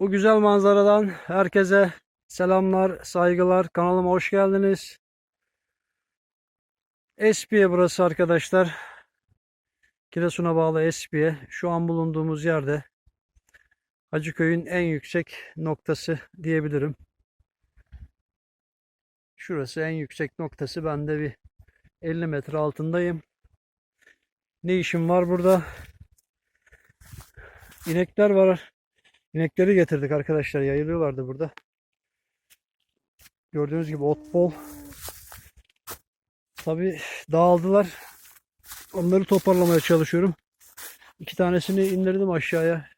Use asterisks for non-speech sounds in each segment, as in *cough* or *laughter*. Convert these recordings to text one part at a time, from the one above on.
Bu güzel manzaradan herkese selamlar, saygılar. Kanalıma hoş geldiniz. Espiye burası arkadaşlar. Giresun'a bağlı Espiye. Şu an bulunduğumuz yerde Hacıköy'ün en yüksek noktası diyebilirim. Şurası en yüksek noktası. Ben de bir 50 metre altındayım. Ne işim var burada? İnekler var. İnekleri getirdik arkadaşlar. Yayılıyorlardı burada. Gördüğünüz gibi ot bol. Tabi dağıldılar. Onları toparlamaya çalışıyorum. İki tanesini indirdim aşağıya.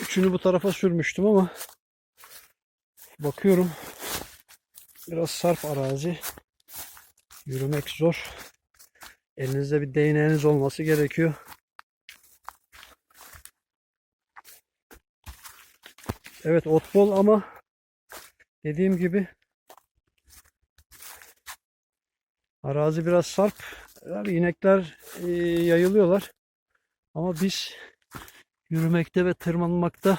Üçünü bu tarafa sürmüştüm ama bakıyorum biraz sarp arazi. Yürümek zor. Elinizde bir değneğiniz olması gerekiyor. Evet ot bol ama dediğim gibi arazi biraz sarp. Abi inekler e, yayılıyorlar. Ama biz yürümekte ve tırmanmakta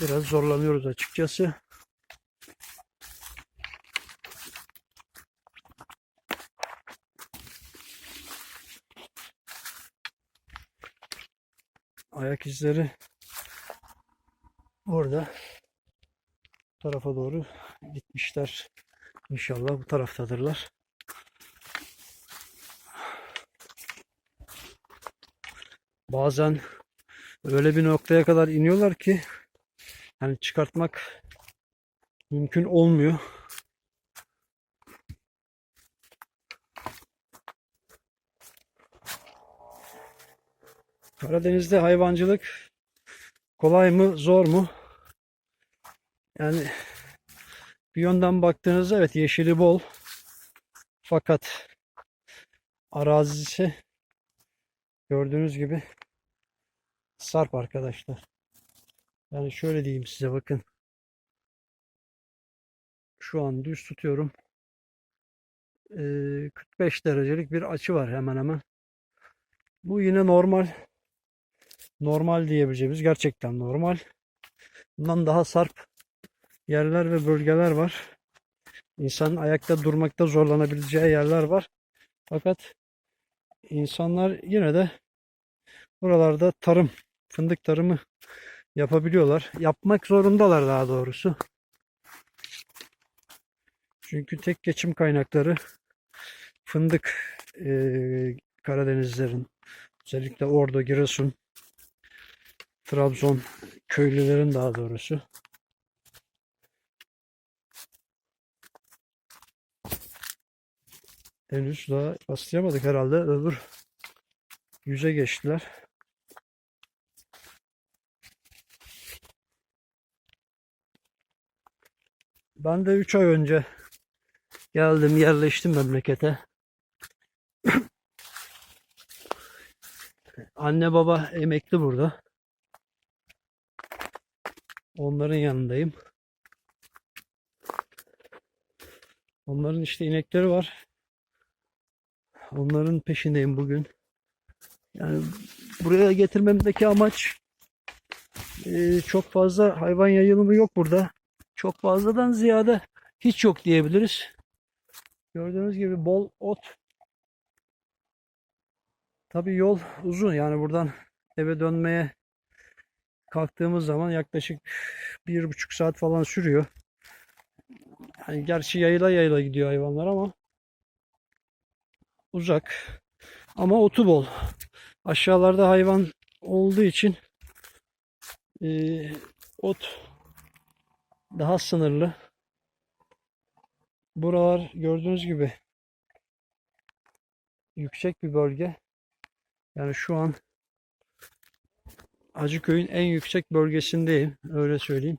biraz zorlanıyoruz açıkçası. Ayak izleri orada bu tarafa doğru gitmişler. İnşallah bu taraftadırlar. Bazen öyle bir noktaya kadar iniyorlar ki yani çıkartmak mümkün olmuyor. Karadeniz'de hayvancılık kolay mı, zor mu? Yani bir yönden baktığınızda evet yeşili bol. Fakat arazisi gördüğünüz gibi sarp arkadaşlar. Yani şöyle diyeyim size bakın. Şu an düz tutuyorum. Ee, 45 derecelik bir açı var hemen hemen. Bu yine normal. Normal diyebileceğimiz gerçekten normal. Bundan daha sarp yerler ve bölgeler var. İnsanın ayakta durmakta zorlanabileceği yerler var. Fakat insanlar yine de buralarda tarım, fındık tarımı yapabiliyorlar. Yapmak zorundalar daha doğrusu. Çünkü tek geçim kaynakları fındık e, Karadenizlerin özellikle Ordu, Giresun, Trabzon köylülerin daha doğrusu. Henüz daha rastlayamadık herhalde. Öbür yüze geçtiler. Ben de 3 ay önce geldim, yerleştim memlekete. *clears throat* Anne baba emekli burada. Onların yanındayım. Onların işte inekleri var. Onların peşindeyim bugün. Yani buraya getirmemdeki amaç e, çok fazla hayvan yayılımı yok burada. Çok fazladan ziyade hiç yok diyebiliriz. Gördüğünüz gibi bol ot. Tabii yol uzun yani buradan eve dönmeye kalktığımız zaman yaklaşık bir buçuk saat falan sürüyor. Yani gerçi yayla yayla gidiyor hayvanlar ama uzak. Ama otu bol. Aşağılarda hayvan olduğu için e, ot daha sınırlı. Buralar gördüğünüz gibi yüksek bir bölge. Yani şu an Acıköy'ün en yüksek bölgesindeyim. Öyle söyleyeyim.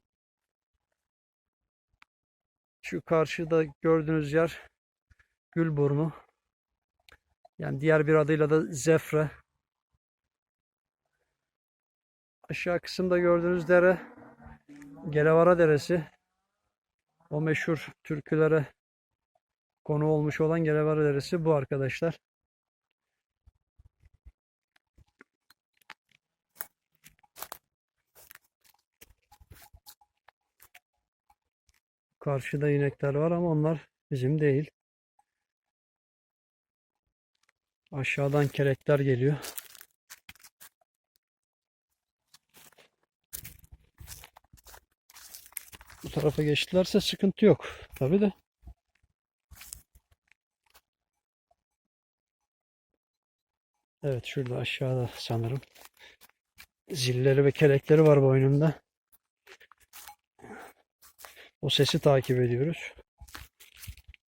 Şu karşıda gördüğünüz yer Gülburnu. Yani diğer bir adıyla da Zefre. Aşağı kısımda gördüğünüz dere Gelevara Deresi. O meşhur türkülere konu olmuş olan Gelevara Deresi bu arkadaşlar. Karşıda inekler var ama onlar bizim değil. Aşağıdan kelekler geliyor. Bu tarafa geçtilerse sıkıntı yok. Tabii de. Evet şurada aşağıda sanırım. Zilleri ve kelekleri var boynunda. O sesi takip ediyoruz.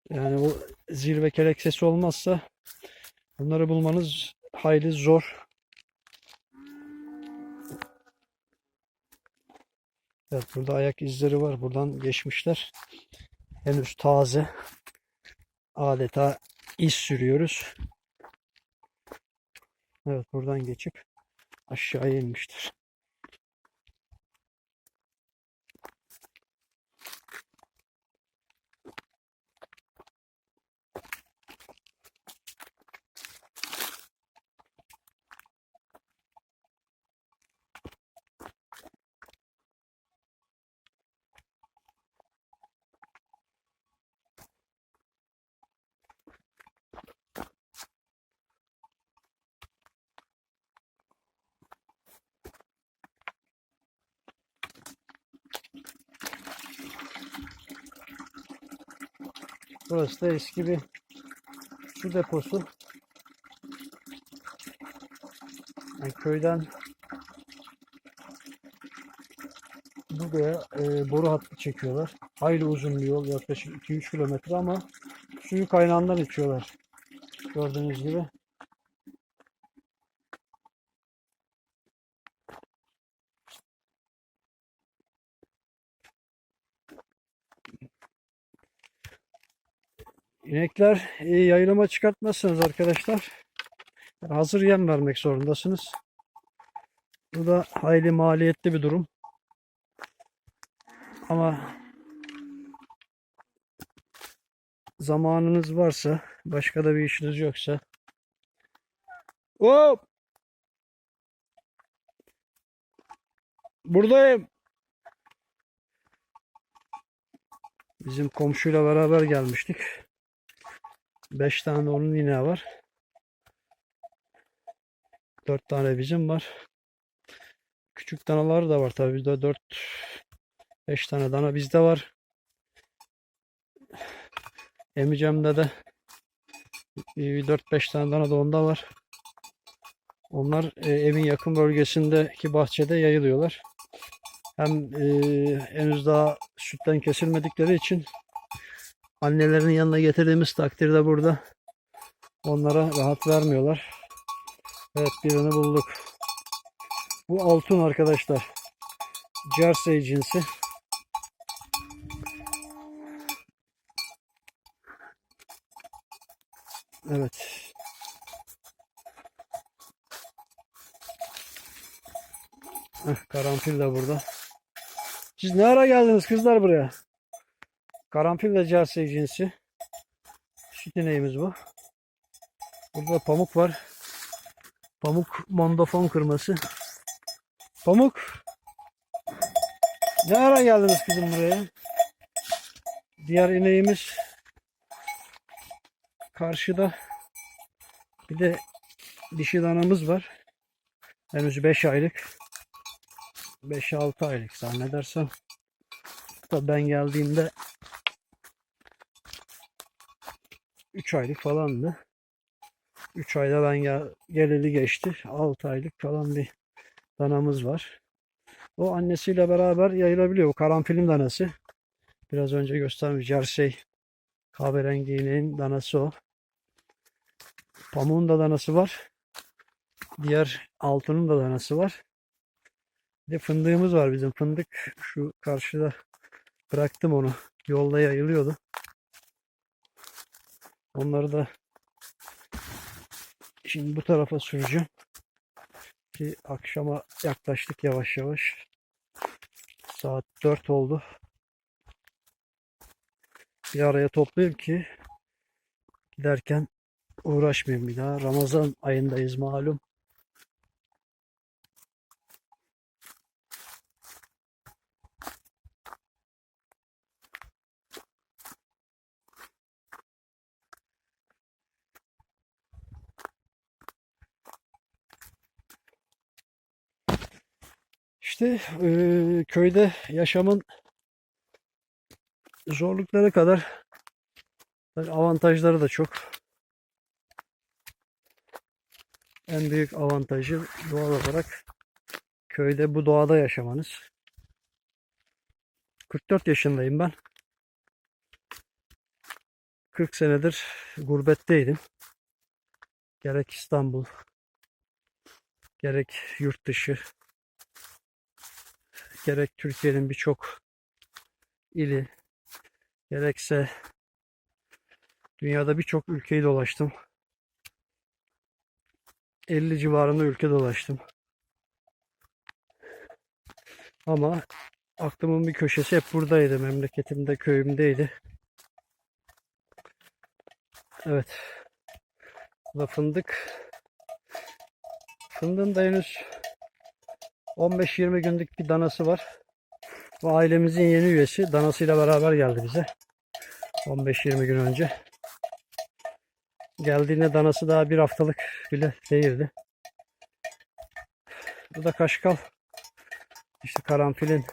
Yani o zil ve kelek sesi olmazsa bunları bulmanız hayli zor. Evet burada ayak izleri var. Buradan geçmişler. Henüz taze. Adeta iz sürüyoruz. Evet buradan geçip aşağıya inmiştir. Burası da eski bir su deposu. Yani köyden buraya e, boru hattı çekiyorlar. Hayli uzun bir yol yaklaşık 2-3 kilometre ama suyu kaynağından içiyorlar. Gördüğünüz gibi. İnekler e, yayılıma çıkartmazsanız arkadaşlar hazır yem vermek zorundasınız. Bu da hayli maliyetli bir durum. Ama zamanınız varsa, başka da bir işiniz yoksa Hop! Buradayım. Bizim komşuyla beraber gelmiştik. 5 tane onun ineği var. 4 tane bizim var. Küçük danalar da var tabii. Bizde 4 5 tane dana bizde var. Emicem'de de 4-5 tane dana da onda var. Onlar e, evin yakın bölgesindeki bahçede yayılıyorlar. Hem e, henüz daha sütten kesilmedikleri için annelerinin yanına getirdiğimiz takdirde burada onlara rahat vermiyorlar. Evet birini bulduk. Bu altın arkadaşlar. Jersey cinsi. Evet. Heh, karanfil de burada. Siz ne ara geldiniz kızlar buraya? Karanfil de Jersey cinsi. Süt ineğimiz bu. Burada pamuk var. Pamuk mondofon kırması. Pamuk. Ne ara geldiniz kızım buraya? Diğer ineğimiz karşıda. Bir de dişi danamız var. Henüz 5 aylık. 5-6 aylık zannedersem. Da ben geldiğimde 3 aylık falandı. 3 ayda ben gel geleli geçti. 6 aylık falan bir danamız var. O annesiyle beraber yayılabiliyor. O karanfilin danası. Biraz önce göstermiş Jersey kahverengi ineğin danası o. Pamuğun da danası var. Diğer altının da danası var. Bir de fındığımız var bizim fındık. Şu karşıda bıraktım onu. Yolda yayılıyordu. Onları da şimdi bu tarafa süreceğim. Ki akşama yaklaştık yavaş yavaş. Saat 4 oldu. Bir araya toplayayım ki giderken uğraşmayayım bir daha. Ramazan ayındayız malum. İşte eee, köyde yaşamın zorlukları kadar avantajları da çok. En büyük avantajı doğal olarak köyde bu doğada yaşamanız. 44 yaşındayım ben. 40 senedir gurbetteydim. Gerek İstanbul, gerek yurt dışı, gerek Türkiye'nin birçok ili, gerekse dünyada birçok ülkeyi dolaştım. 50 civarında ülke dolaştım. Ama aklımın bir köşesi hep buradaydı. Memleketimde, köyümdeydi. Evet. Bu da fındık. Fındığın da henüz 15-20 günlük bir danası var. Bu ailemizin yeni üyesi. Danasıyla beraber geldi bize. 15-20 gün önce. Geldiğinde danası daha bir haftalık bile değildi. Bu da kaşkal. İşte karanfilin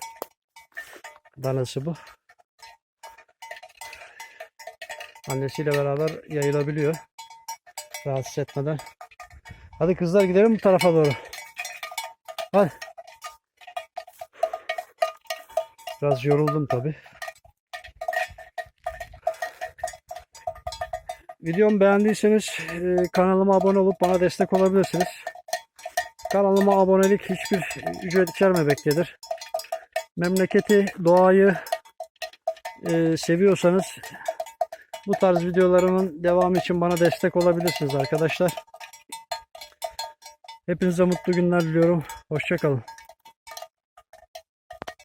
danası bu. Annesiyle beraber yayılabiliyor. Rahatsız etmeden. Hadi kızlar gidelim bu tarafa doğru. Hadi. Biraz yoruldum tabi. Videomu beğendiyseniz e, kanalıma abone olup bana destek olabilirsiniz. Kanalıma abonelik hiçbir ücret içermemektedir. Memleketi, doğayı e, seviyorsanız bu tarz videolarımın devamı için bana destek olabilirsiniz arkadaşlar. Hepinize mutlu günler diliyorum. Hoşçakalın.